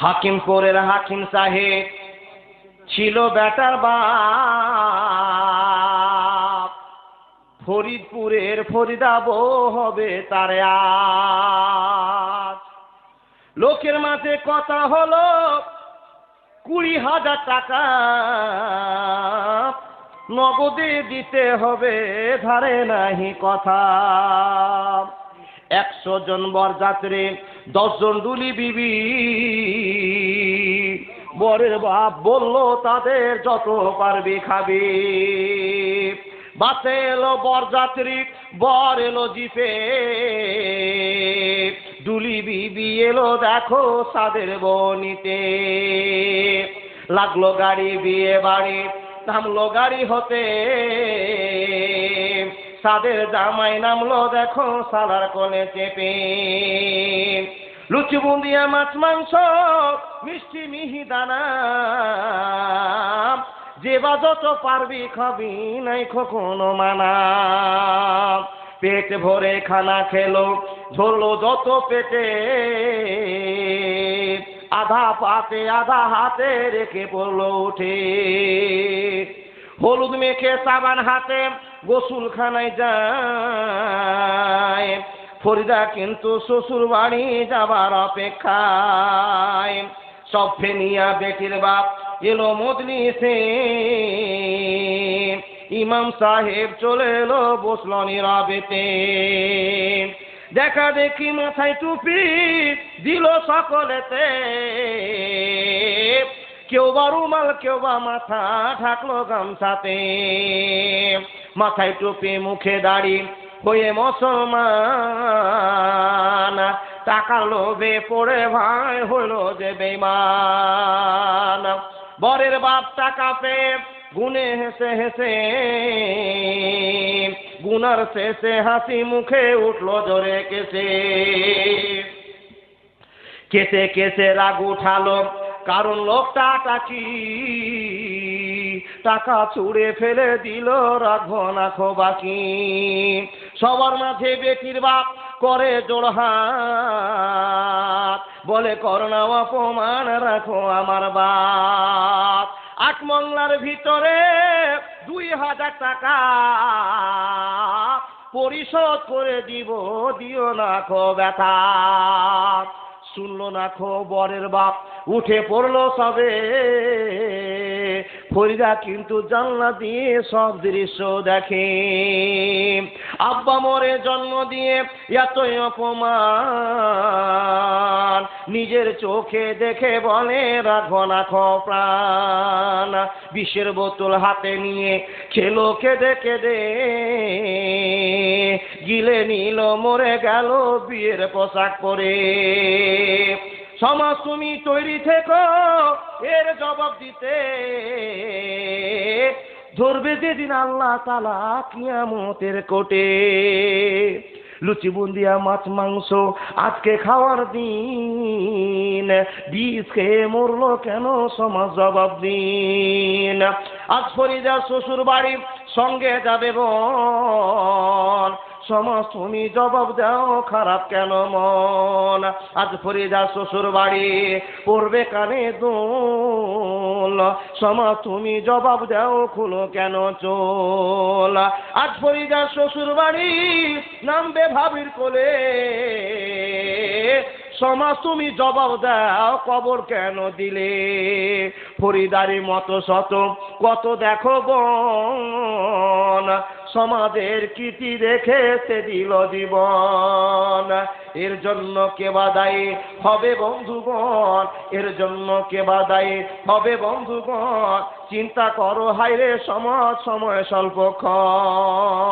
হাকিমপুরের হাকিম সাহেব ছিল বেটার বাপ। ফরিদপুরের ফরিদাব হবে তার লোকের মাঝে কথা হলো, কুড়ি হাজার টাকা নগদে দিতে হবে, ধারে নাহি কথা। একশো জন বরযাত্রী দশজন দুলি বিবি। বরের বাপ বলল, তাদের যত পারবি খাবি। বাসে এলো বরযাত্রী বর এলো জিপে। দুলি বিবি এলো, দেখো সাদের বনিতে। লাগল গাড়ি বিয়ে বাড়ি নামলো গাড়ি হতে। সাদের জামাই নামলো দেখো সালার কোলে চেপে। লুচি বুন্দিয়া মাছ, মাংস, মিষ্টি মিহি দানা। যে বা যত পারবি খাবি নাই কখনো মানা। পেট ভরে খানা খেলো, ঝরলো যত পেটে। আধা পাতে আধা হাতে রেখে পড়ল উঠে। হলুদ মেখে সাবান হাতে গোসুলখানায় যায় ফরিদা কিন্তু শ্বশুর বাড়ি যাবার অপেক্ষায়। সব ফেনিয়া বেটির বাপ এলো মদলি সে ইমাম সাহেব চলে এলো বসল নীরবেতে। দেখা দেখি মাথায় টুপি দিল সকলেতে। কেউ বা রুমাল, কেউ বা মাথা ঢাকলো গামছাতে। মাথায় টুপি, মুখে দাড়ি হয়ে মুসলমান। টাকা লোভে পড়ে ভাই হলো যে বেমান বরের বাপ টাকা পেয়ে গুনে হেসে হেসে, গুনার শেষে হাসি মুখে উঠল জোরে কেসে কেসে কেসে রাগ উঠালো কারণ লোকটা টাকি। টাকা ছুঁড়ে ফেলে দিল রাখব না খো বাকি সবার মাঝে বেটির বাপ করে জোড়হাত বলে, করোনা অপমান রাখো আমার বাপ। আট মংলার ভিতরে দুই হাজার টাকা পরিশোধ করে দিব, দিও না খো ব্যথা। শুনলো না খো বরের বাপ, উঠে পড়ল সবে। ফরিদা কিন্তু জানলা দিয়ে সব দৃশ্য দেখে। আব্বা মরে জন্ম দিয়ে এতই অপমান। নিজের চোখে দেখে বলে রাখো না প্রাণ। বিষের বোতল হাতে নিয়ে খেলো কেঁদে কেঁদে। গিলে নিল মরে গেল বিয়ের পোশাক পরে। সমাজ তুমি তৈরি থেকো, এর জবাব দিতে। ধরবে যেদিন আল্লাহ তালা কিয়ামতের কোটে লুচি বুন্দিয়া মাছ, মাংস আজকে খাওয়ার দিন। বিষ খেয়ে মরলো কেন? সমাজ জবাব দিন। আজ ফরিদা শ্বশুর বাড়ির সঙ্গে যাবে বোন সমাজ তুমি জবাব দাও, খারাপ কেন মন? আজ ফরিদা শ্বশুর বাড়ি পড়বে কানে দোল। সমাজ তুমি জবাব দাও, খুলো কেন চোল? আজ ফরিদা শ্বশুর বাড়ি নামবে ভাবির কোলে। সমাজ তুমি জবাব দাও, কবর কেন দিলে? ফরিদারি মতো শত, কত দেখো বন। সমাজের কৃতি দেখে সে দিল জীবন। এর জন্য কে বাদায়ী হবে বন্ধুগণ? এর জন্য কে বাদায়ী হবে বন্ধুগণ? চিন্তা করো হাইরে সমাজ, সময় স্বল্পক্ষণ।